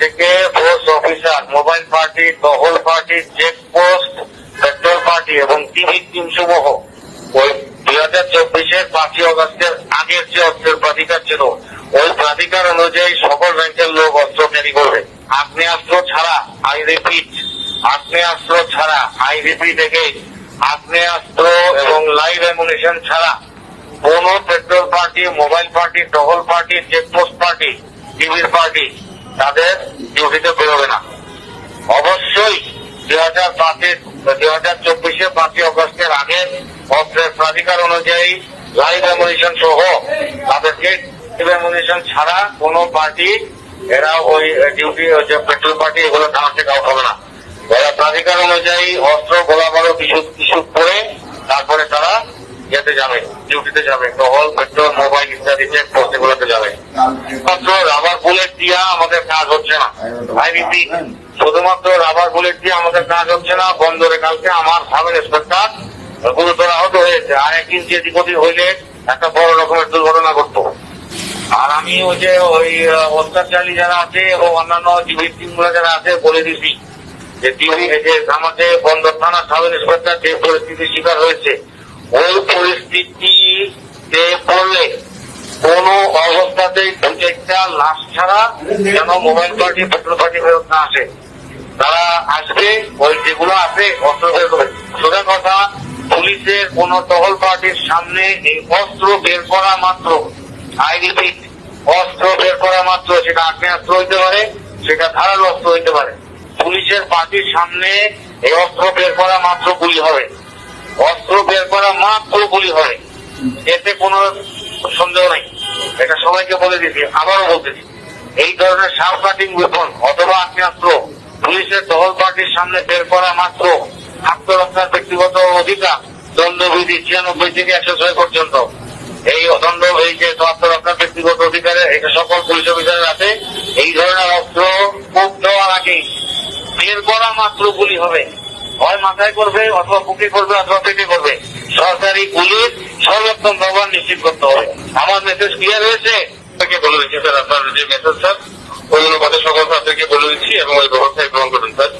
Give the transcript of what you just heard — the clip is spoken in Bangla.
থেকে পোস্ট অফিসার মোবাইল পার্টি টহল পার্টি চেকপোস্ট পেট্রোল পার্টি এবং টিভি টিম সমূহ ওই দুই হাজার চব্বিশের পাঁচই অগস্টের আগের যে অস্ত্রের প্রাধিকার ছিল। ওই প্রাধিকার অনুযায়ী সকল ব্যাংকের লোক অস্ত্র ক্যারি করবে। আগ্নেয়াস্ত্র ছাড়া আই রিপিট আগ্নেয়াস্ত্র ছাড়া আই রিপিট থেকে আগ্নেয়াস্ত্র এবং লাইভ অ্যামুনিশন ছাড়া কোন পেট্রোল পার্টি মোবাইল পার্টি টহল পার্টি চেকপোস্ট পার্টি টিভির পার্টি তাদের ডিউটিতে বেরোবে না। অবশ্যই দুই হাজার পাঁচের দুই হাজার চব্বিশে পাঁচই অগস্টের আগে অস্ত্রের প্রাধিকার অনুযায়ী লাইভ অ্যামুনিশন সহ তাদেরকে অ্যামুনিশন ছাড়া কোন পার্টি, এরা ওই ডিউটি যে পেট্রোল পার্টি এগুলো থানা থেকে আউট হবে না। এরা প্রাধিকার অনুযায়ী অস্ত্র, গোলা বারো কিছু কিছু করে তারপরে তারা যেতে যাবে ডিউটিতে যাবে। টহল, পেট্রোল মোবাইল ইত্যাদি চেক পোস্ট এগুলোতে যাবে। রাবার বুলেট দিয়া আমাদের কাজ হচ্ছে না। শুধুমাত্র রাবার বুলেট দিয়ে আমাদের কাজ হচ্ছে না, বন্দরে কালকে আমার সাব ইন্সপেক্টর গুরুতর আহত হয়েছে। আর এক ইঞ্চি এদিক ওদিক হইলে একটা বড় রকমের দুর্ঘটনা ঘটতো। আর আমি ওই যে ওই অত্যাচারী যারা আছে এবং অন্যান্য জীবিত টিমগুলো যারা আছে বলে দিছি। যে টিভি যে আমাদের বন্দর থানা সাব ইন্সপেক্টর যে পরিস্থিতির শিকার হয়েছে, ওই পরিস্থিতিতে পড়লে অবস্থাতেই প্রত্যেকটা লাশ ছাড়া যেন মোবাইল পার্টি পেট্রোল পার্টি ফেরত না আসে। তারা আসবে, ওই যেগুলো আছে, অস্ত্র বের করে সোজা কথা, পুলিশের কোন টহল পার্টির সামনে এই অস্ত্র বের করা মাত্র আই অস্ত্র বের করা মাত্র, সেটা আগ্নেয়াস্ত্র হইতে পারে, সেটা ধারালো অস্ত্র হইতে পারে। পুলিশের পার্টির সামনে এই অস্ত্র বের করা মাত্র গুলি হবে। অস্ত্র বের করা মাত্র গুলি হবে। এতে কোনো সন্দেহ নাই। এটা সবাইকে বলে দিচ্ছি আবারও বলতেছি এই ধরনের সার কাটিং ওয়েপন অথবা আগ্নেয়াস্ত্র পুলিশের টহল পার্টির সামনে বের করা মাত্র আত্মরক্ষার ব্যক্তিগত অধিকার দণ্ডবিধি ছিয়ানব্বই থেকে একশো ছয় পর্যন্ত। এই দণ্ড এই যে আত্মরক্ষার ব্যক্তিগত অধিকারে এটা সকল পুলিশ অফিসারের আছে এই ধরনের অস্ত্র কূপ দেওয়ার আগে বের করা মাত্র গুলি হবে। হয় মাথায় করবে অথবা বুকে করবে অথবা পেটে করবে। সরকারি গুলির সর্বোত্তম ব্যবহার নিশ্চিত করতে হবে। আমার মেসেজ ক্লিয়ার হয়েছে? আপনাকে বলে দিচ্ছি স্যার আপনার যে মেসেজ স্যার ওই অনুপাতে সকল ছাত্রকে বলে দিচ্ছি এবং ওই ব্যবস্থায় গ্রহণ করুন স্যার